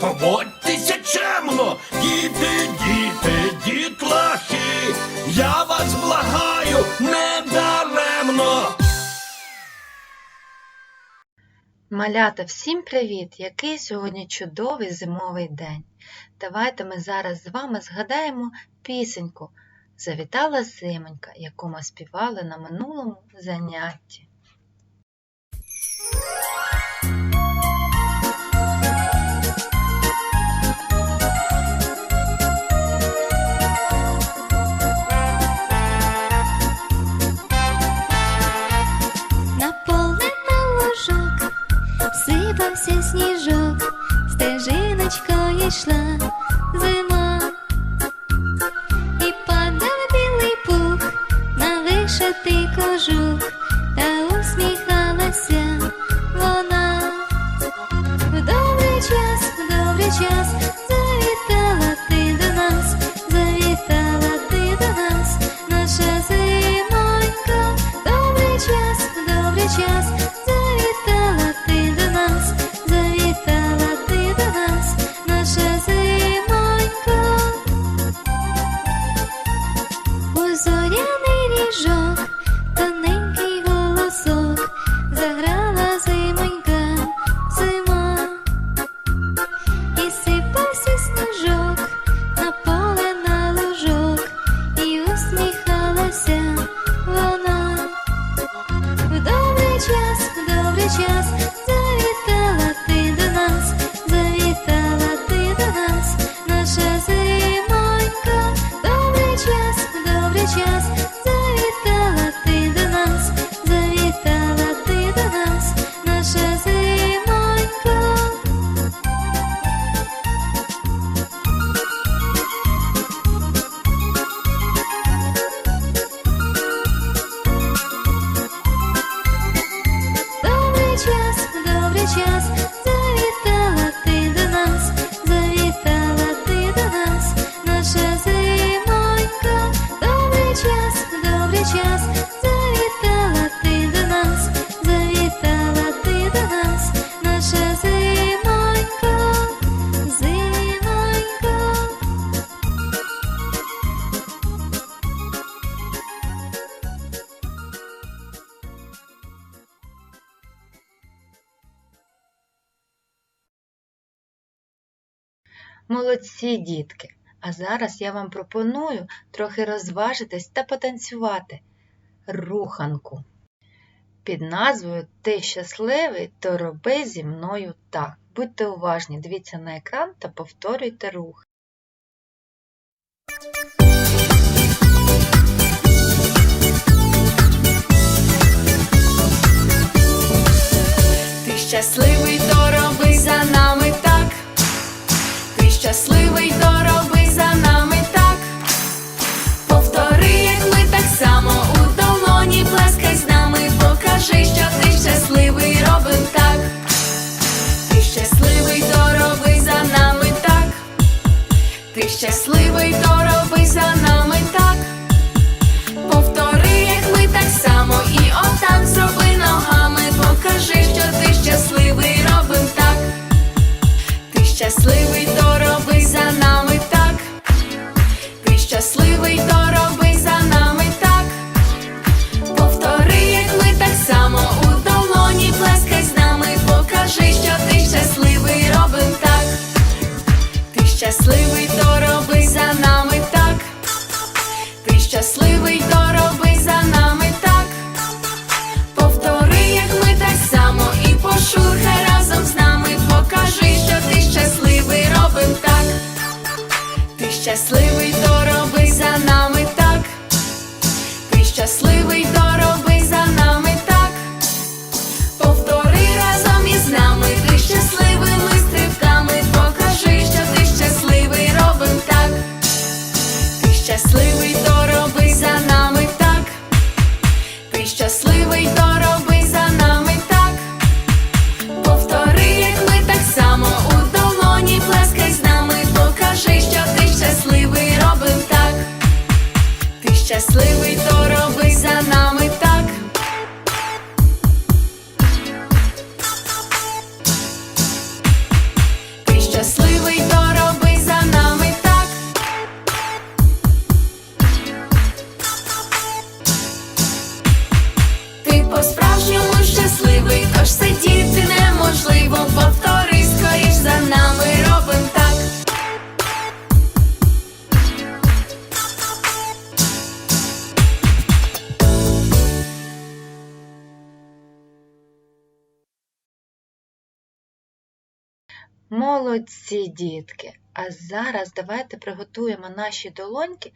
поводьтеся чемно, діти, діти, дітлахи, я вас благаю недаремно. Малята, всім привіт! Який сьогодні чудовий зимовий день. Давайте ми зараз з вами згадаємо пісеньку. Завітала зимонька, яку ми співали на минулому занятті. Молодці, дітки! А зараз я вам пропоную трохи розважитись та потанцювати руханку. Під назвою Ти щасливий, то роби зі мною так. Будьте уважні, дивіться на екран та повторюйте рух. Ти щасливий, то роби за нами. щасливий, то роби за нами так, ти щасливий, то роби за нами так, повтори разом із нами, ти щасливими стрибками, покажи, що ти щасливий робим так, ти щасливий то. щасливий то. Молодці, дітки! А зараз давайте приготуємо наші долоньки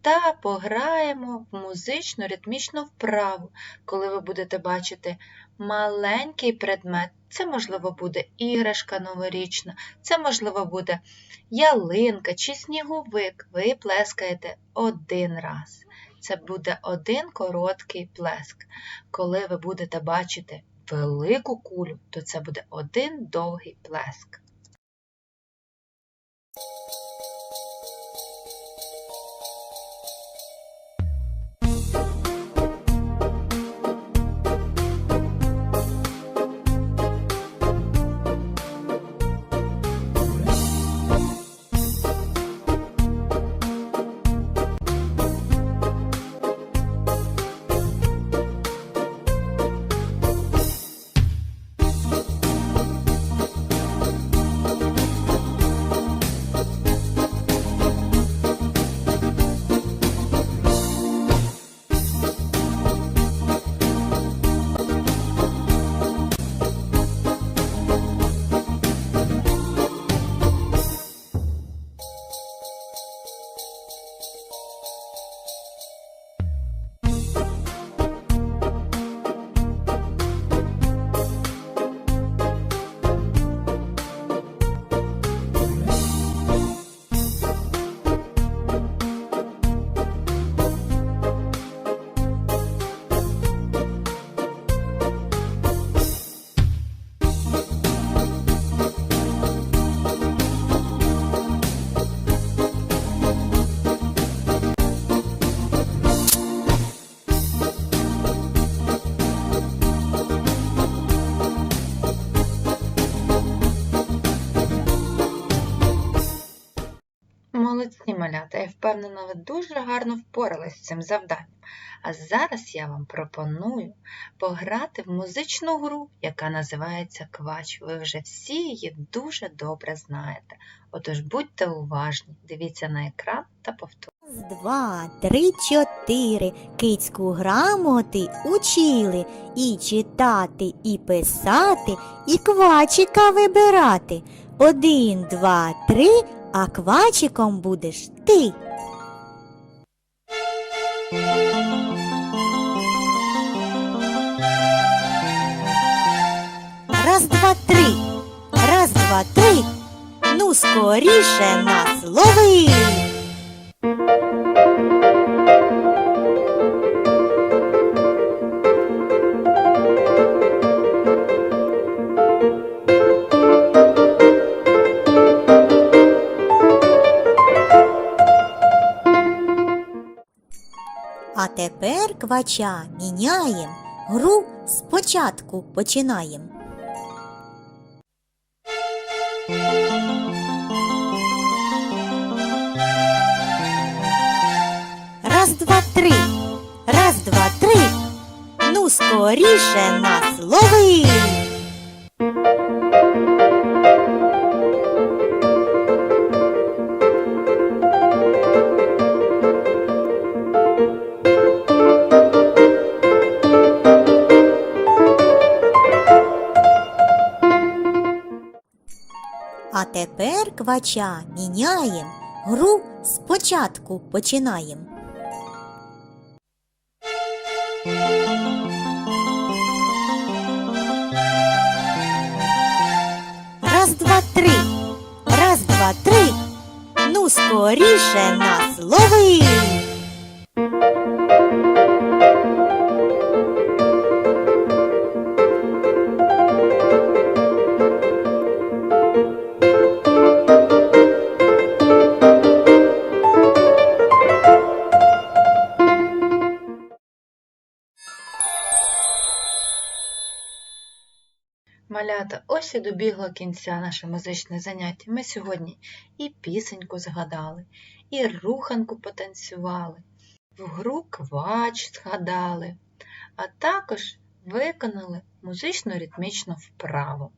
та пограємо в музичну ритмічну вправу, коли ви будете бачити маленький предмет. Це, можливо, буде іграшка новорічна, це, можливо, буде ялинка чи сніговик. Ви плескаєте один раз. Це буде один короткий плеск. Коли ви будете бачити велику кулю, то це буде один довгий плеск. Впевнена, ви дуже гарно впорались з цим завданням. А зараз я вам пропоную пограти в музичну гру, яка називається Квач. Ви вже всі її дуже добре знаєте. Отож будьте уважні, дивіться на екран та повторюйте. Два, три, чотири. Кицьку грамоти учили і читати, і писати, і квачика вибирати. Один, два, три, а квачиком будеш ти. Раз, два, три. Раз, два, три. Ну, скоріше нас лови. А тепер квача міняєм, гру спочатку починаєм. Раз, два, три, раз, два, три. Ну, скоріше нас лови. А тепер квача міняєм, гру спочатку починаєм. Раз, два, три, раз, два, три. Ну, скоріше нас лови. Малята, ось і добігло кінця наше музичне заняття. Ми сьогодні і пісеньку згадали, і руханку потанцювали, в гру квач згадали, а також виконали музично-ритмічну вправу.